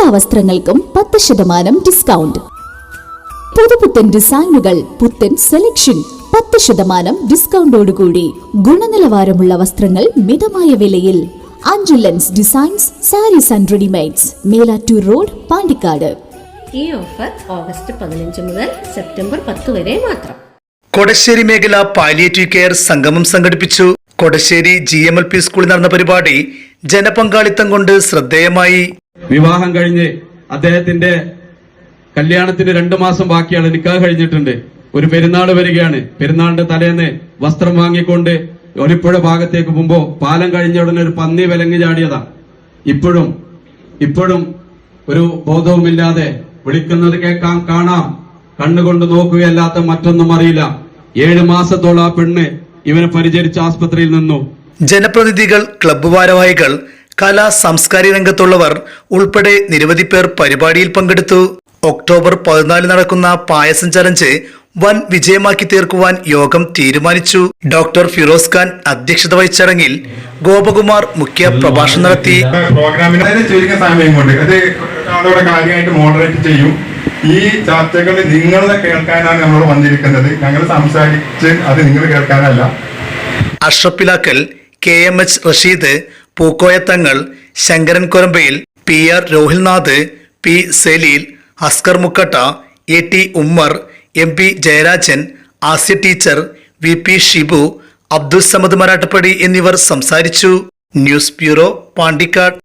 എല്ലാ വസ്ത്രങ്ങൾക്കും പത്ത് ശതമാനം ഡിസ്കൗണ്ട് പുതുപുത്തൻ ഡിസൈനുകൾ പുത്തൻ സെലക്ഷൻ പത്ത് ശതമാനം ഡിസ്കൗണ്ടോടുകൂടി ഗുണനിലവാരമുള്ള വസ്ത്രങ്ങൾ മിതമായ വിലയിൽ. അഞ്ചുലൻസ് designs sarees and readymades Melattur road Pandikkad. ഈ ഓഫർ ഓഗസ്റ്റ് പതിനഞ്ച് മുതൽ സെപ്റ്റംബർ പത്ത് വരെ മാത്രം. കൊടശ്ശേരി മേഖല പാലിയേറ്റീവ് കെയർ സംഗമം സംഘടിപ്പിച്ചു. Kodassery G M L P സ്കൂളിൽ നടന്ന പരിപാടി ജനപങ്കാളിത്തം കൊണ്ട് ശ്രദ്ധേയമായി. വിവാഹം കഴിഞ്ഞ് അദ്ദേഹത്തിന്റെ കല്യാണത്തിന് രണ്ടു മാസം ബാക്കിയാണ് നിക്കാഹ് കഴിഞ്ഞിട്ടുണ്ട്. ഒരു പെരുന്നാൾ വരികയാണ്. പെരുന്നാളിന്റെ തലേന്ന് വസ്ത്രം വാങ്ങിക്കൊണ്ട് ഒലിപ്പുഴ ഭാഗത്തേക്ക് പോകുമ്പോ പാലം കഴിഞ്ഞ ഉടനെ ഒരു പന്നി വിലങ്ങി ചാടിയതാ. ഇപ്പോഴും ഇപ്പോഴും ഒരു ബോധവുമില്ലാതെ വിളിക്കുന്നത് കേൾക്കാം കാണാം. കണ്ണുകൊണ്ട് നോക്കുകയല്ലാത്ത മറ്റൊന്നും അറിയില്ല. ഏഴു മാസത്തോളം ആ പെണ്ണ് ഇവനെ പരിചരിച്ച ആസ്പത്രിയിൽ നിന്നു. ജനപ്രതിനിധികൾ ക്ലബ്ബ് ഭാരവാഹികൾ കലാ സാംസ്കാരിക രംഗത്തുള്ളവർ ഉൾപ്പെടെ നിരവധി പേർ പരിപാടിയിൽ പങ്കെടുത്തു. ഒക്ടോബർ പതിനാല് നടക്കുന്ന പായസം ചലഞ്ച് വൻ വിജയമാക്കി തീർക്കുവാൻ യോഗം തീരുമാനിച്ചു. ഡോക്ടർ ഫിറോസ് ഖാൻ അധ്യക്ഷത വഹിച്ച ചടങ്ങിൽ ഗോപകുമാർ മുഖ്യ പ്രഭാഷണം നടത്തി. പ്രോഗ്രാമിന് അതിന് ചുരുങ്ങിയ സമയം കൊണ്ട് അത് അതോടെ കാര്യമായിട്ട് മോഡറേറ്റ് ചെയ്യും. ഈ ചർച്ചകൾ നിങ്ങൾ കേൾക്കാനാണ് നമ്മൾ വന്നിരിക്കുന്നത്. ഞങ്ങൾ സംസാരിച്ച് അത് നിങ്ങൾ കേൾക്കാനല്ല. Ashrafilakkal K M H Rasheed Pookoyathangal Sankaran Korambayil P R Rohilnath P Saleel Askar Mukkatta A T Ummer M P Jayarajan Asya teacher V P Shibu Abdul Samad Marattappadi എന്നിവർ സംസാരിച്ചു. News bureau Pandikkad.